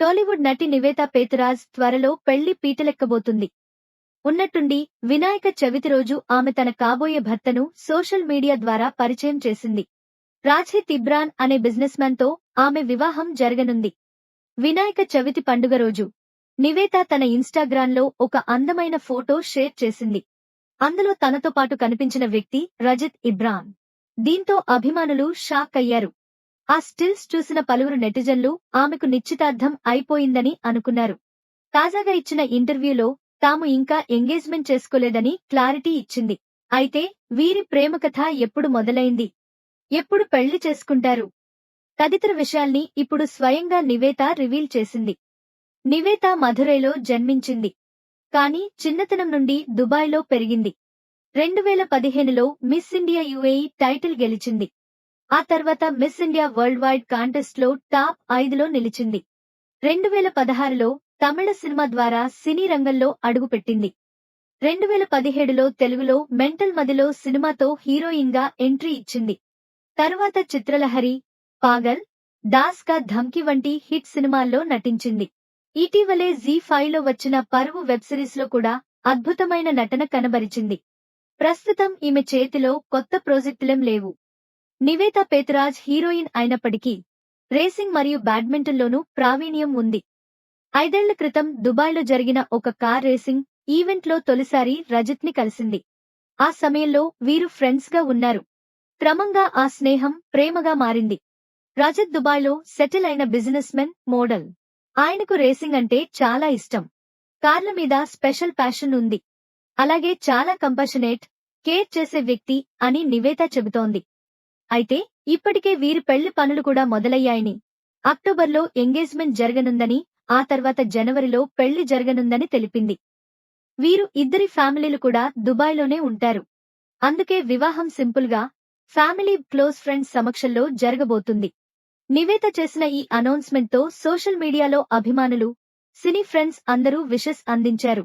టాలీవుడ్ నటి నివేత పేతురాజ్ త్వరలో పెళ్ళి పీటలెక్కబోతుంది. ఉన్నట్టుండి వినాయక చవితి రోజు ఆమె తన కాబోయే భర్తను సోషల్ మీడియా ద్వారా పరిచయం చేసింది. రాజీత్ ఇబ్రాన్ అనే బిజినెస్తో ఆమె వివాహం జరగనుంది. వినాయక చవితి పండుగ రోజు నివేత తన ఇన్స్టాగ్రామ్లో ఒక అందమైన ఫోటో షేర్ చేసింది. అందులో తనతో పాటు కనిపించిన వ్యక్తి రజత్ ఇబ్రాన్. దీంతో అభిమానులు షాక్ అయ్యారు ఆ స్టిల్స్ చూసిన పలువురు నెటిజన్లు ఆమెకు నిశ్చితార్థం అయిపోయిందని అనుకున్నారు. తాజాగా ఇచ్చిన ఇంటర్వ్యూలో తాము ఇంకా ఎంగేజ్మెంట్ చేసుకోలేదని క్లారిటీ ఇచ్చింది. అయితే వీరి ప్రేమ కథ ఎప్పుడు మొదలైంది? ఎప్పుడు పెళ్ళి చేసుకుంటారు? తదితర విషయాల్ని ఇప్పుడు స్వయంగా నివేత రివీల్ చేసింది. నివేత మధురైలో జన్మించింది. కాని చిన్నతనం నుండి దుబాయ్లో పెరిగింది. రెండు వేల పదిహేనులో మిస్ ఇండియా యుఏఈ టైటిల్ గెలిచింది. ఆ తర్వాత మిస్ ఇండియా వరల్డ్ వైడ్ కాంటెస్ట్లో టాప్ ఐదులో నిలిచింది. రెండు వేల పదహారులో తమిళ సినిమా ద్వారా సినీ రంగంలో అడుగుపెట్టింది. రెండు వేల పదిహేడులో తెలుగులో మెంటల్ మదిలో సినిమాతో హీరోయిన్గా ఎంట్రీ ఇచ్చింది. తరువాత చిత్రలహరి పాగల్ దాస్ కా ధమ్కి వంటి హిట్ సినిమాల్లో నటించింది. ఇటీవలే జీ ఫైవ్లో వచ్చిన పరువు వెబ్ సిరీస్లో కూడా అద్భుతమైన నటన కనబరిచింది. ప్రస్తుతం ఈమె చేతిలో కొత్త ప్రాజెక్టులేం లేవు. నివేత పేతరాజ్ హీరోయిన్ అయినప్పటికీ రేసింగ్ మరియు బ్యాడ్మింటన్లోనూ ప్రావీణ్యం ఉంది. ఐదేళ్ళ క్రితం దుబాయ్లో జరిగిన ఒక కార్ రేసింగ్ ఈవెంట్లో తొలిసారి రజత్ని కలిసింది. ఆ సమయంలో వీరు ఫ్రెండ్స్గా ఉన్నారు. క్రమంగా ఆ స్నేహం ప్రేమగా మారింది. రజత్ దుబాయ్లో సెటిల్ అయిన బిజినెస్ మెన్ మోడల్. ఆయనకు రేసింగ్ అంటే చాలా ఇష్టం. కార్ల మీద స్పెషల్ ప్యాషన్ ఉంది. అలాగే చాలా కంపాషనేట్ కేర్ చేసే వ్యక్తి అని నివేత చెబుతోంది. అయితే ఇప్పటికే వీరి పెళ్ళి పనులు కూడా మొదలయ్యాయని. అక్టోబర్లో ఎంగేజ్మెంట్ జరగనుందని ఆ తర్వాత జనవరిలో పెళ్ళి జరగనుందని తెలిపింది. వీరు ఇద్దరి ఫ్యామిలీలు కూడా దుబాయ్లోనే ఉంటారు. అందుకే వివాహం సింపుల్గా ఫ్యామిలీ క్లోజ్ ఫ్రెండ్స్ సమక్షంలో జరగబోతుంది. నివేత చేసిన ఈ అనౌన్స్మెంట్తో సోషల్ మీడియాలో అభిమానులు సినీ ఫ్రెండ్స్ అందరూ విషెస్ అందించారు.